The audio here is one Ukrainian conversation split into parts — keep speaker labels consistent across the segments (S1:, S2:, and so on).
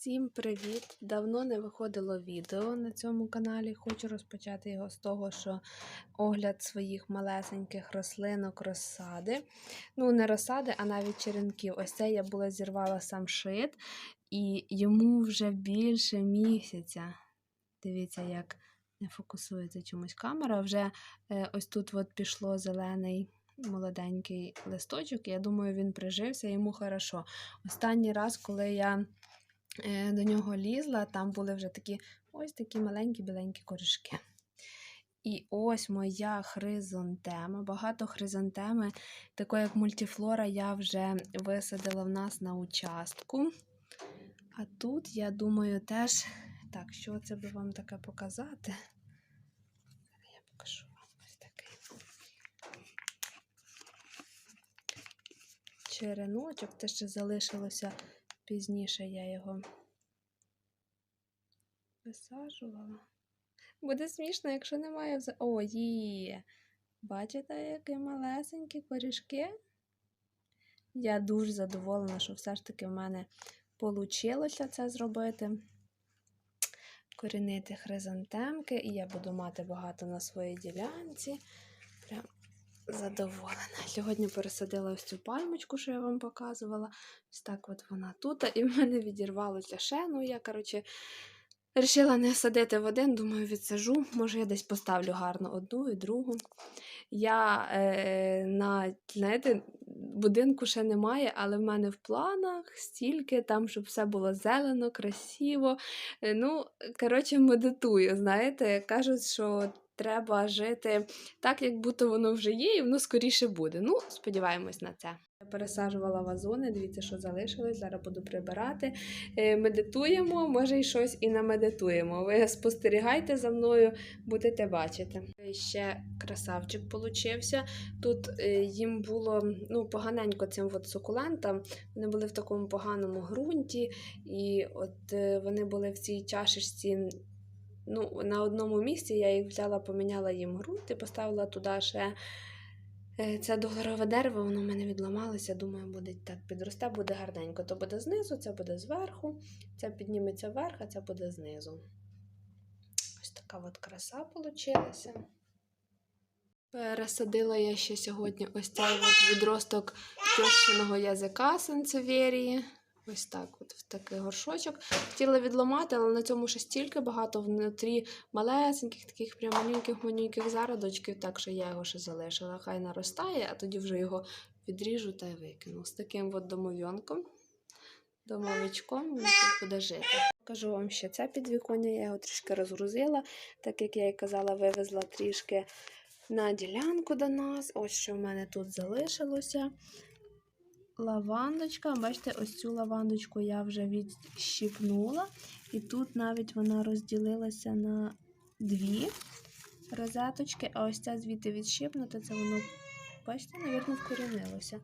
S1: Всім привіт! Давно не виходило відео на цьому каналі. Хочу розпочати його з того, що огляд своїх малесеньких рослинок розсади. Ну, не розсади, а навіть черенків. Ось це я була зірвала сам шит, і йому вже більше місяця. Дивіться, як не фокусується чомусь камера. Вже е, ось тут от пішло зелений молоденький листочок. Я думаю, він прижився, йому хорошо. Останній раз, коли я до нього лізла, там були вже такі ось такі маленькі біленькі корішки. І ось моя хризантема. Багато хризантеми, такої як мультифлора, я вже висадила в нас на участку. А тут, я думаю, теж. Так, що це би вам таке показати? Я покажу вам ось такий. Череночок, те ще залишилося пізніше, я його висаджувала. Буде смішно, якщо немає. О, є! Бачите, які малесенькі корішки? Я дуже задоволена, що все ж таки в мене вийшло це зробити. Корінити хризантемки, і я буду мати багато на своїй ділянці. Прям задоволена. Сьогодні пересадила ось цю пальмочку, що я вам показувала. Ось так от вона тут. І в мене відірвалося ще. Ну, я, коротше, вирішила не садити в один, думаю, відсажу. Може, я десь поставлю гарно одну і другу. Я е, на знаєте, будинку ще немає, але в мене в планах стільки, там, щоб все було зелено, красиво. Е, Ну, коротше, медитую. Знаєте, кажуть, що треба жити так, як будто воно вже є, і воно скоріше буде. Ну, сподіваємось на це. Я пересаджувала вазони, дивіться, що залишилось. Зараз буду прибирати. Е, Медитуємо, може, й щось і намедитуємо. Ви спостерігайте за мною, будете бачити. Ще красавчик получився. Тут е, їм було ну, поганенько цим от сукулентам. Вони були в такому поганому ґрунті, і от е, вони були в цій чашечці. Ну, на одному місці я їх взяла, поміняла їм ґрунт і поставила туди ще е, це доларове дерево, воно в мене відламалося. Думаю, буде так підросте, буде гарненько. То буде знизу, це буде зверху, це підніметься вверх, а це буде знизу. Ось така от краса вийшла. Пересадила я ще сьогодні ось цей от відросток тьощиного язика сенсеверії. Ось так, от в такий горшочок. Хотіла відламати, але на цьому ще стільки багато внутрі малесеньких, таких прям маленьких манюньких зародочків, так що я його ще залишила. Хай наростає, а тоді вже його відріжу та й викину. З таким от домов'янком, домовичком він тут буде жити. Покажу вам ще це підвіконня, я його трішки розгрузила, так як я і казала, вивезла трішки на ділянку до нас. Ось що в мене тут залишилося лавандочка. Бачите, ось цю лавандочку я вже відщипнула. І тут навіть вона розділилася на дві розеточки, а ось ця звідти відщипнута, це воно, бачите, навірно, вкорінилося.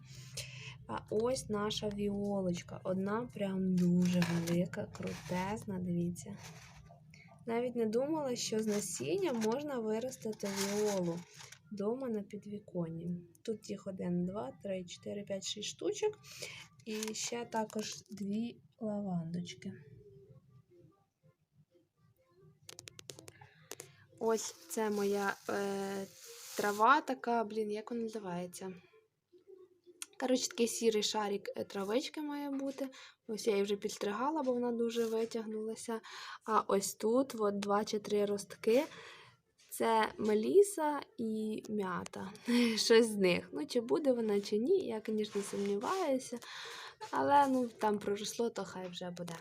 S1: А ось наша віолочка. Одна прям дуже велика, крутезна, дивіться. Навіть не думала, що з насіння можна виростити віолу вдома на підвіконні. Тут їх 1, 2, 3, 4, 5, 6 штучок. І ще також дві лавандочки. Ось це моя е, трава така, блін, як вона називається? Коротше, такий сірий шарик е, травички має бути. Ось я її вже підстригала, бо вона дуже витягнулася. А ось тут от два чи три ростки. Це меліса і м'ята. Щось з них. Ну, чи буде вона, чи ні, я, звісно, сумніваюся. Але ну, там проросло, то хай вже буде.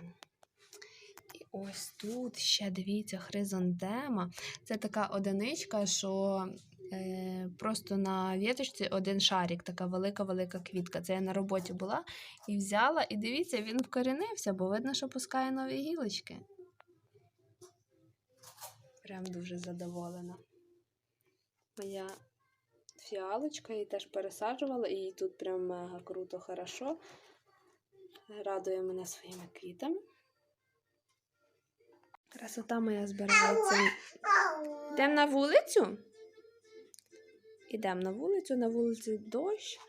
S1: І ось тут ще дивіться, хризантема. Це така одиничка, що е, просто на віточці один шарик, така велика-велика квітка. Це я на роботі була і взяла. І дивіться, він вкорінився, бо видно, що пускає нові гілочки. Прям дуже задоволена. Моя фіалочка її теж пересаджувала, і їй тут прям мега круто, хорошо. Радує мене своїми квітами. Красота моя збирається. Йдемо на вулицю? Йдемо на вулицю, на вулиці дощ,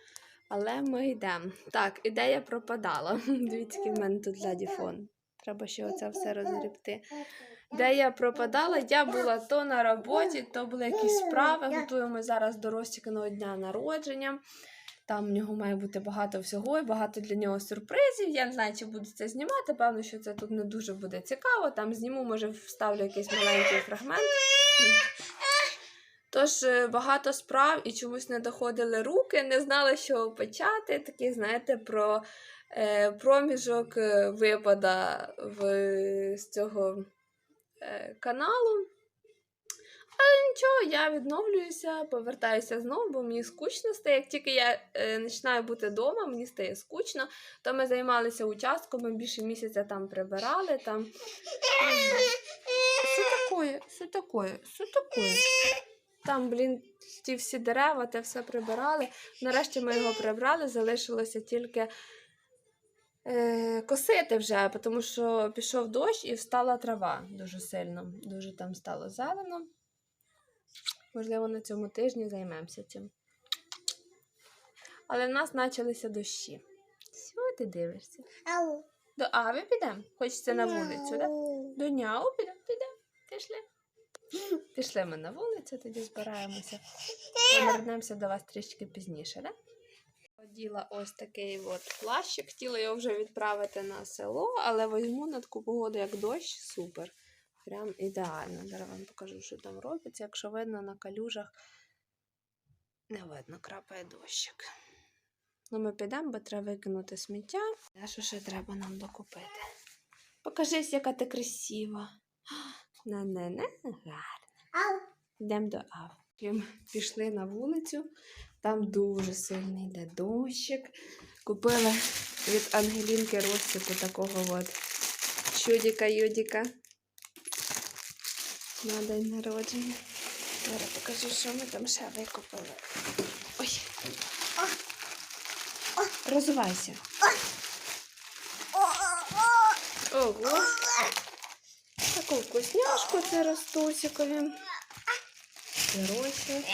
S1: але ми йдемо. Так, ідея пропадала. Дивіться, який в мене тут ззаді фон. Треба ще оце все розгрібти. Де я пропадала, я була то на роботі, то були якісь справи. Готуємо зараз до Ростікиного дня народження. Там в нього має бути багато всього і багато для нього сюрпризів. Я не знаю, чи буду це знімати. Певно, що це тут не дуже буде цікаво. Там зніму, може, вставлю якийсь маленький фрагмент. Тож е, багато справ і чомусь не доходили руки, не знала, що почати. Такий, знаєте, про е, проміжок е, випада в, з цього каналу. Але нічого, я відновлююся, повертаюся знову, бо мені скучно стає. Як тільки я е, починаю бути вдома, мені стає скучно. То ми займалися участком, ми більше місяця там прибирали. Там... Що таке? Що таке? Що таке? Там, блін, ті всі дерева, те все прибирали. Нарешті ми його прибрали, залишилося тільки е, косити вже, тому що пішов дощ і встала трава дуже сильно. Дуже там стало зелено. Можливо, на цьому тижні займемося цим. Але в нас почалися дощі. Що ти дивишся?
S2: Ау.
S1: До Ави підемо? Хочеться на вулицю, так? До Няу підемо? Підемо. Пішли. Пішли ми на вулицю, тоді збираємося. Повернемося до вас трішки пізніше, так? Оділа ось такий от плащик. Хотіла його вже відправити на село, але візьму на таку погоду, як дощ, супер. Прям ідеально. Зараз вам покажу, що там робиться. Якщо видно на калюжах, не видно, крапає дощик. Ну, ми підемо, бо треба викинути сміття. А що ще треба нам докупити? Покажись, яка ти красива. на не не гарна.
S2: Ау.
S1: Йдемо до Ав. Пішли на вулицю, там дуже сильний йде дощик. Купила від Ангелінки розсипу такого от чудіка-юдіка на день народження. Зараз покажу, що ми там ще викупили. Ой. Розвивайся. Ого. Таку вкусняшку це ростусікові. Сирочок.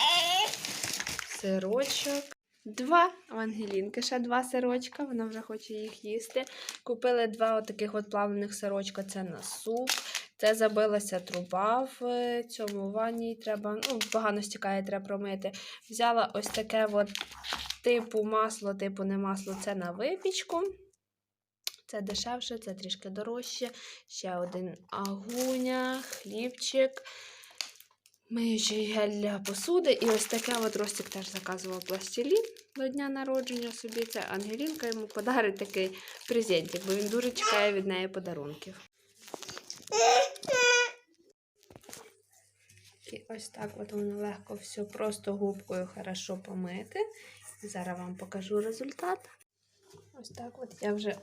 S1: Сирочок. Два Ангелінки, ще два сирочка, вона вже хоче їх їсти. Купили два отаких от плавлених сирочка, це на суп. Це забилася труба в цьому ванні. Треба, ну, погано стікає, треба промити. Взяла ось таке от типу масло, типу не масло, це на випічку. Це дешевше, це трішки дорожче. Ще один агуня, хлібчик, миючий гель для посуди. І ось таке от Ростик теж заказував пластилін до дня народження собі. Це Ангелінка йому подарить такий презентик, бо він дуже чекає від неї подарунків. І ось так от воно легко все просто губкою хорошо помити. Зараз вам покажу результат. Ось так от я вже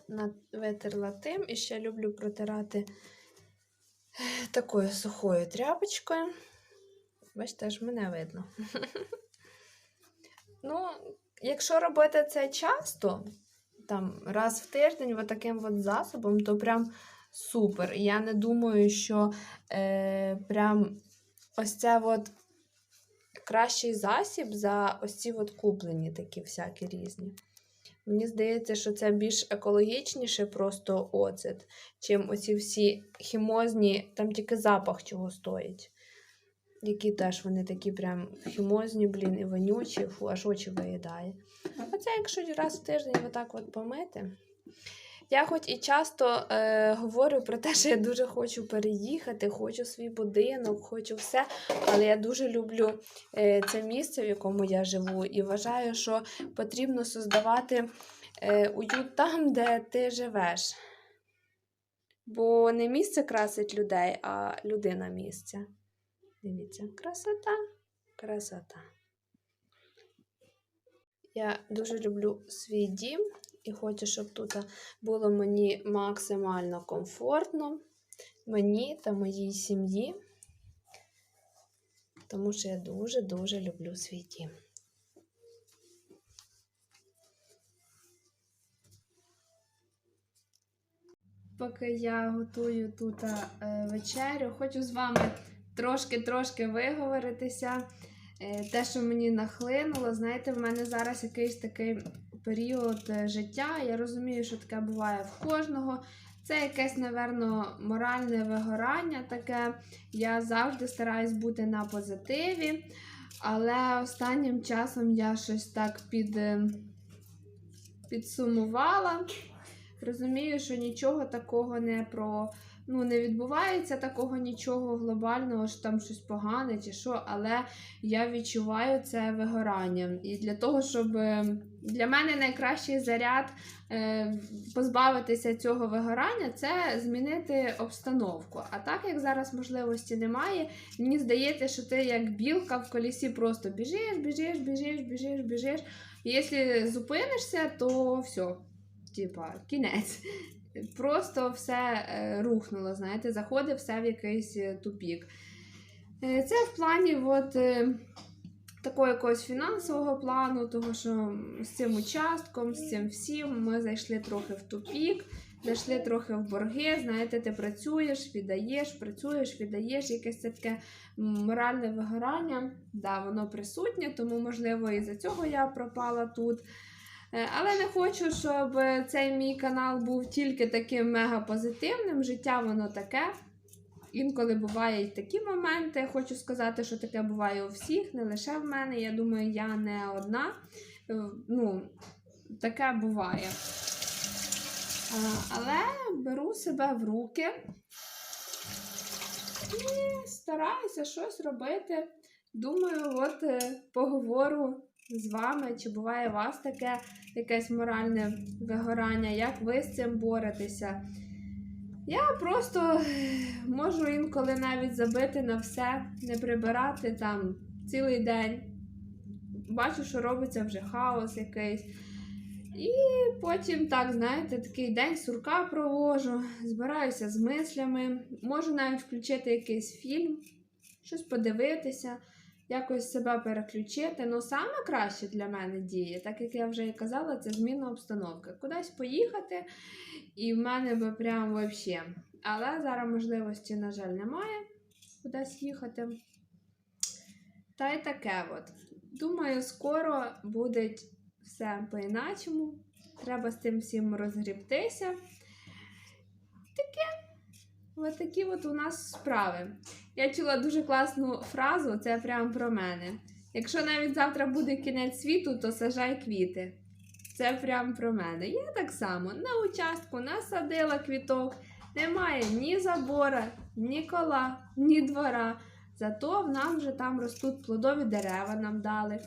S1: витерла тим і ще люблю протирати е, такою сухою тряпочкою. Бачите, аж мене видно. Ну, якщо робити це часто, там раз в тиждень от таким от засобом, то прям супер. Я не думаю, що е, прям ось це от кращий засіб за ось ці от куплені такі всякі різні. Мені здається, що це більш екологічніше просто оцет, чим оці всі хімозні, там тільки запах чого стоїть. Які теж вони такі прям хімозні, блін, і вонючі, фу, аж очі виїдає. А це якщо раз в тиждень отак от помити. Я хоч і часто е, говорю про те, що я дуже хочу переїхати, хочу свій будинок, хочу все. Але я дуже люблю е, це місце, в якому я живу, і вважаю, що потрібно создавати е, уют там, де ти живеш. Бо не місце красить людей, а людина місце. Дивіться, красота, красота. Я дуже люблю свій дім і хочу, щоб тут було мені максимально комфортно, мені та моїй сім'ї, тому що я дуже-дуже люблю свій дім. Поки я готую тут е, вечерю, хочу з вами трошки-трошки виговоритися. Е, те, що мені нахлинуло, знаєте, в мене зараз якийсь такий період е, життя. Я розумію, що таке буває в кожного. Це якесь, напевно, моральне вигорання таке. Я завжди стараюсь бути на позитиві, але останнім часом я щось так під, е, підсумувала. Розумію, що нічого такого не про. Ну, не відбувається такого нічого глобального, що там щось погане чи що, але я відчуваю це вигорання. І для того, щоб е, для мене найкращий заряд е, позбавитися цього вигорання, це змінити обстановку. А так як зараз можливості немає, мені здається, що ти як білка в колісі просто біжиш, біжиш, біжиш, біжиш, біжиш. Якщо зупинишся, то все, типа, кінець. Просто все е, рухнуло, знаєте, заходить все в якийсь е, тупік. Е, Це в плані от, такого якогось фінансового плану, того що з цим участком, з цим всім ми зайшли трохи в тупік, зайшли трохи в борги. Знаєте, ти працюєш, віддаєш, працюєш, віддаєш, якесь це таке моральне вигорання. Да, воно присутнє, тому, можливо, і за цього я пропала тут. Е, Але не хочу, щоб цей мій канал був тільки таким мега позитивним. Життя воно таке. Інколи бувають такі моменти. Хочу сказати, що таке буває у всіх, не лише в мене. Я думаю, я не одна. Е, Ну, таке буває. Але беру себе в руки і стараюся щось робити. Думаю, от е, поговорю з вами, чи буває у вас таке якесь моральне вигорання, як ви з цим боретеся. Я просто е, можу інколи навіть забити на все, не прибирати там цілий день. Бачу, що робиться вже хаос якийсь. І потім, так, знаєте, такий день сурка провожу, збираюся з мислями, можу навіть включити якийсь фільм, щось подивитися, якось себе переключити. Ну, саме краще для мене діє, так як я вже і казала, це зміна обстановки. Кудись поїхати, і в мене би прям взагалі. Але зараз можливості, на жаль, немає кудись їхати. Та й таке от. Думаю, скоро буде все по-іначому. Треба з цим всім розгрібтися. Таке. Ось такі от у нас справи. Я чула дуже класну фразу, це прямо про мене. Якщо навіть завтра буде кінець світу, то сажай квіти. Це прям про мене. Я так само на участку насадила квіток. Немає ні забора, ні кола, ні двора. Зато в нам вже там ростуть плодові дерева нам дали.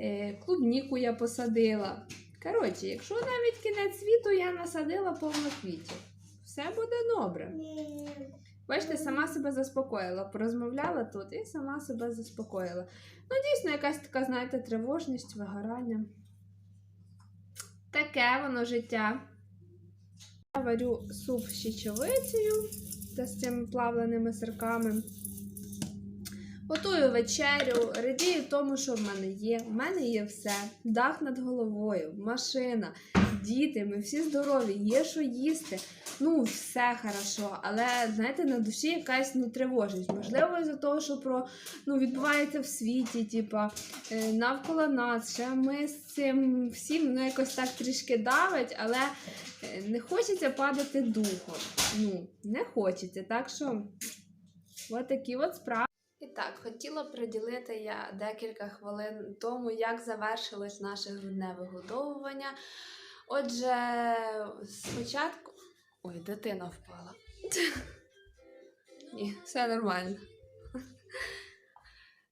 S1: Е, клубніку я посадила. Коротше, якщо навіть кінець світу я насадила повно квітів, все буде добре. Бачите, сама себе заспокоїла, порозмовляла тут і сама себе заспокоїла. Ну, дійсно, якась така, знаєте, тривожність, вигорання. Таке воно життя. Я варю суп з чечевицею та з цими плавленими сирками. Готую вечерю, радію тому, що в мене є. В мене є все. Дах над головою, машина, діти, ми всі здорові, є що їсти. Ну, все хорошо. Але знаєте, на душі якась ну, тривожність. Можливо, із-за того, що про ну, відбувається в світі, типа е, навколо нас, ще ми з цим всім ну, якось так трішки давить, але е, не хочеться падати духом. Ну, не хочеться. Так що, от такі от справи. І так, хотіла приділити я декілька хвилин тому, як завершилось наше грудне вигодовування. Отже, спочатку. Ой, дитина впала. Ні, все нормально.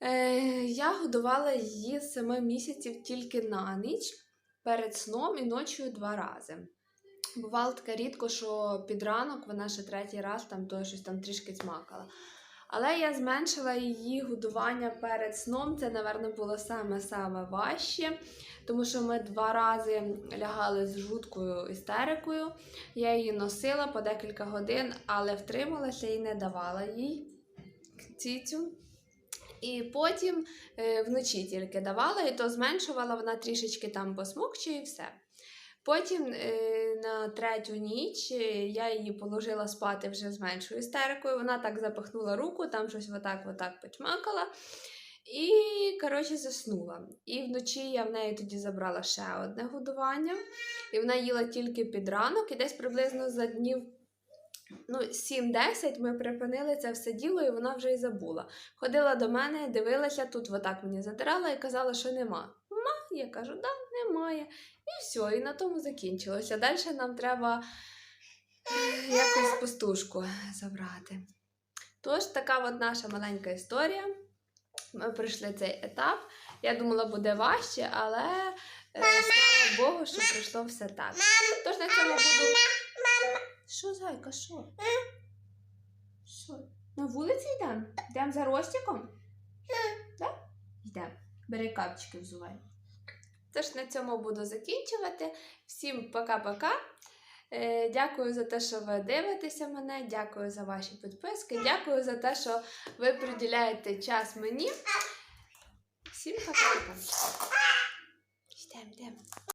S1: Е, я годувала її 7 місяців тільки на ніч перед сном і ночою два рази. Бувало таке рідко, що під ранок вона ще третій раз там то щось там трішки цмакала. Але я зменшила її годування перед сном. Це, напевно, було саме-саме важче, тому що ми два рази лягали з жуткою істерикою. Я її носила по декілька годин, але втрималася і не давала їй цицю. І потім е, вночі тільки давала, і то зменшувала вона трішечки там посмокче і все. Потім е, на третю ніч е, я її положила спати вже з меншою істерикою. Вона так запахнула руку, там щось отак отак почмакала. І, коротше, заснула. І вночі я в неї тоді забрала ще одне годування. І вона їла тільки під ранок, і десь приблизно за днів ну, 7-10 ми припинили це все діло, і вона вже й забула. Ходила до мене, дивилася тут, отак мені задирала і казала, що нема. Я кажу, да, немає. І все, і на тому закінчилося. Далі нам треба е, якось пастушку забрати. Тож, така от наша маленька історія. Ми пройшли цей етап. Я думала, буде важче, але е, слава Богу, що пройшло все так. Тож на цьому буду. Що, зайка, що? Що? На вулиці йдемо? Йдемо за Ростіком? Так? Йдемо. Бери капчики взувай. Тож на цьому буду закінчувати. Всім пока-пока. Е, Дякую за те, що ви дивитеся мене. Дякую за ваші підписки. Дякую за те, що ви приділяєте час мені. Всім пока-пока. Йдемо, йдемо.